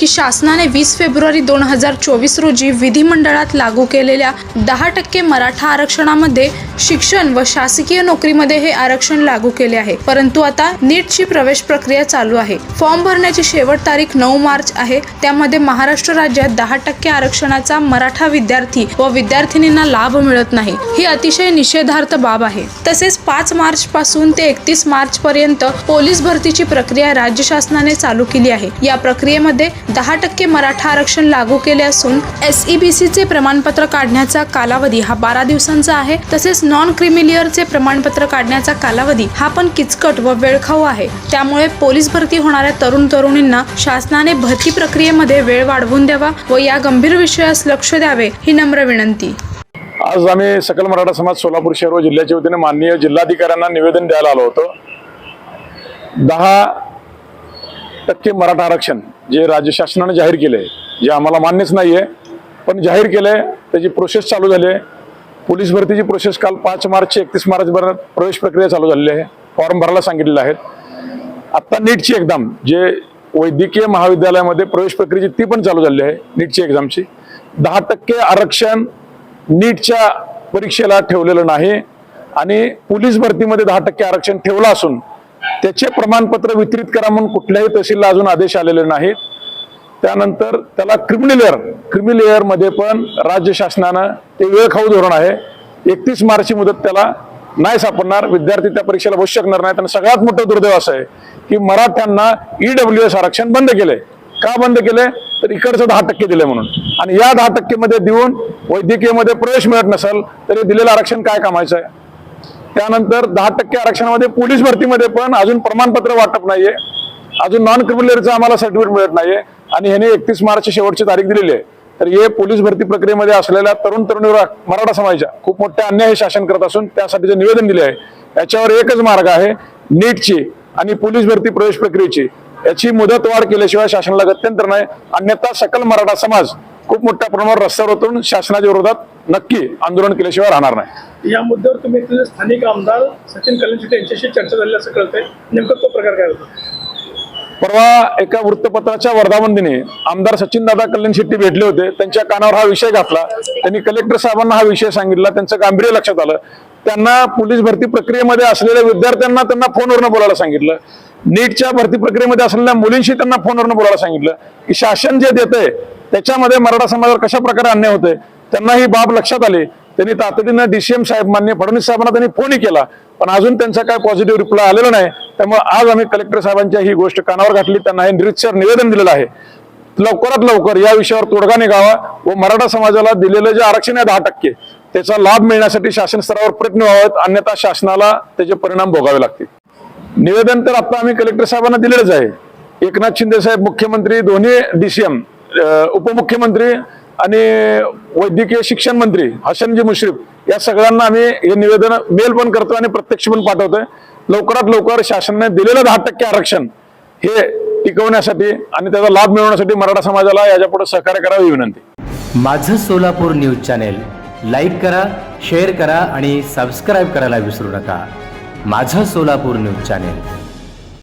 की शासनाने वीस फेब्रुवारी दोन हजार चोवीस रोजी विधिमंडळात लागू केलेल्या दहा टक्के मराठा आरक्षणामध्ये शिक्षण व शासकीय नोकरीमध्ये हे आरक्षण लागू केले आहे. परंतु आता नीटची प्रवेश प्रक्रिया चालू आहे. फॉर्म भरण्याची शेवट तारीख नऊ मार्च आहे. त्यामध्ये महाराष्ट्र राज्यात दहा टक्के आरक्षणाचा मराठा विद्यार्थी व विद्यार्थिनींना लाभ मिळत नाही. ही अतिशय निषेधार्थ बाब आहे. तसेच पाच मार्च पासून ते एकतीस मार्च पर्यंत पोलीस भरतीची प्रक्रिया राज्य शासनाने चालू केली आहे. या प्रक्रियेमध्ये दहा टक्के मराठा आरक्षण लागू केले असून एस चे प्रमाणपत्र काढण्याचा कालावधी हा बारा दिवसांचा आहे. तसेच नॉन क्रिमिलियरचे प्रमाणपत्र काढण्याचा कालावधी हा पण किचकट व वेळखाऊ आहे. त्यामुळे पोलीस भरती होणाऱ्या तरुण तरुणींना शासनाने भरती प्रक्रियेमध्ये वेळ वाढवून द्यावा व या गंभीर विषयास लक्ष द्यावे ही नम्र विनंती. आज आम्ही सकल मराठा समाज सोलापूर शहर व जिल्ह्याच्या वतीने माननीय जिल्हाधिकाऱ्यांना निवेदन द्यायला आलो होतो. दहा टक्के मराठा आरक्षण जे राज्य शासनाने जाहीर केले जे आम्हाला मान्यच नाही आहे पण जाहीर केले त्याची प्रोसेस चालू झाली आहे. पोलीस भरतीची प्रोसेस काल पाच मार्च एकतीस मार्चपर्यंत प्रवेश प्रक्रिया चालू झालेली आहे. फॉर्म भरायला सांगितलेले आहेत. आत्ता नीटची एक्झाम जे वैद्यकीय महाविद्यालयामध्ये प्रवेश प्रक्रियेची ती पण चालू झालेली आहे नीटची एक्झामची दहा टक्के आरक्षण नीटच्या परीक्षेला ठेवलेलं नाही. आणि पोलीस भरतीमध्ये दहा टक्के आरक्षण ठेवलं असून त्याचे प्रमाणपत्र वितरित करा म्हणून कुठल्याही तहसीलला अजून आदेश आलेले नाहीत. त्यानंतर त्याला क्रिमिनल क्रिमिलेअरमध्ये पण राज्य शासनानं ते वेळखाऊ धोरण आहे. एकतीस मार्चची मुदत त्याला नाही सापडणार. विद्यार्थी त्या परीक्षेला बसू शकणार नाहीत. आणि सगळ्यात मोठं दुर्दैव असं आहे की मराठ्यांना ईडब्ल्यू एस आरक्षण बंद केलंय. का बंद केलंय? तर इकडचं दहा टक्के दिले म्हणून. आणि या दहा टक्के मध्ये देऊन वैद्यकीयमध्ये प्रवेश मिळत नसेल तरी दिलेलं आरक्षण काय कामायचं आहे? त्यानंतर दहा टक्के आरक्षणामध्ये पोलीस भरतीमध्ये पण अजून प्रमाणपत्र वाटप नाहीये. अजून नॉन क्रिमिनलचं आम्हाला सर्टिफिकेट मिळत नाहीये. आणि ह्याने एकतीस मार्च शेवटची तारीख दिलेली आहे. तर हे पोलीस भरती प्रक्रियेमध्ये असलेल्या तरुण तरुणीवर मराठा समाजाच्या खूप मोठ्या अन्याय हे शासन करत असून त्यासाठी जे निवेदन दिले आहे याच्यावर एकच मार्ग आहे नीटची आणि पोलीस भरती प्रवेश प्रक्रियेची. याची मुदत वाढ केल्याशिवाय शासनाला गत्यंतर नाही. अन्यथा सकल मराठा समाज खूप मोठ्या प्रमाणावर रस्त्यावर उतरून शासनाच्या विरोधात नक्की आंदोलन केल्याशिवाय राहणार नाही. या मुद्द्यावर तुम्ही स्थानिक आमदार सचिन कल्याणशेट्टी यांच्याशी चर्चा झाली असं कळतंय. नेमकं तो प्रकार काय होतो? परवा एका वृत्तपत्राच्या वर्धापन आमदार सचिन दादा कल्याण शेट्टी भेटले होते. त्यांच्या कानावर हा विषय घातला. त्यांनी कलेक्टर साहेबांना हा विषय सांगितला. त्यांचं गांभीर्य लक्षात आलं. त्यांना पोलीस भरती प्रक्रियेमध्ये असलेल्या विद्यार्थ्यांना त्यांना फोनवरनं बोलायला सांगितलं. नीटच्या भरती प्रक्रियेमध्ये असलेल्या मुलींशी त्यांना फोनवरनं बोलायला सांगितलं. की शासन जे देत त्याच्यामध्ये मराठा समाजावर कशा प्रकारे अन्याय होतोय त्यांना ही बाब लक्षात आली. त्यांनी तातडीनं डीसीएम साहेब मान्य फडणवीस साहेबांना त्यांनी फोनही केला. पण अजून त्यांचा काय पॉझिटिव्ह रिप्लाय आलेला नाही. त्यामुळे आज आम्ही कलेक्टर साहेबांच्या ही गोष्ट कानावर घातली. त्यांना हे निरीक्षर निवेदन दिलेलं आहे. लवकरात लवकर या विषयावर तोडगा निघावा व मराठा समाजाला दिलेलं जे आरक्षण आहे दहा टक्के त्याचा लाभ मिळण्यासाठी शासन स्तरावर प्रयत्न व्हावेत. अन्यथा शासनाला त्याचे परिणाम भोगावे लागतील. निवेदन तर आता आम्ही कलेक्टर साहेबांना दिलेलंच आहे. एकनाथ शिंदे साहेब मुख्यमंत्री दोन्ही डीसीएम उपमुख्यमंत्री आणि वैद्यकीय शिक्षण मंत्री हसनजी मुश्रीफ या सगळ्यांना आम्ही हे निवेदन मेल पण करतो आणि प्रत्यक्ष पण पाठवतोय. लवकरात लवकर शासनाने दिलेलं दहा टक्के आरक्षण हे टिकवण्यासाठी आणि त्याचा लाभ मिळवण्यासाठी मराठा समाजाला याच्यापुढे सहकार्य करावी विनंती. माझं सोलापूर न्यूज चॅनेल लाईक करा शेअर करा आणि सबस्क्राईब करायला विसरू नका. माझं सोलापूर न्यूज चॅनेल.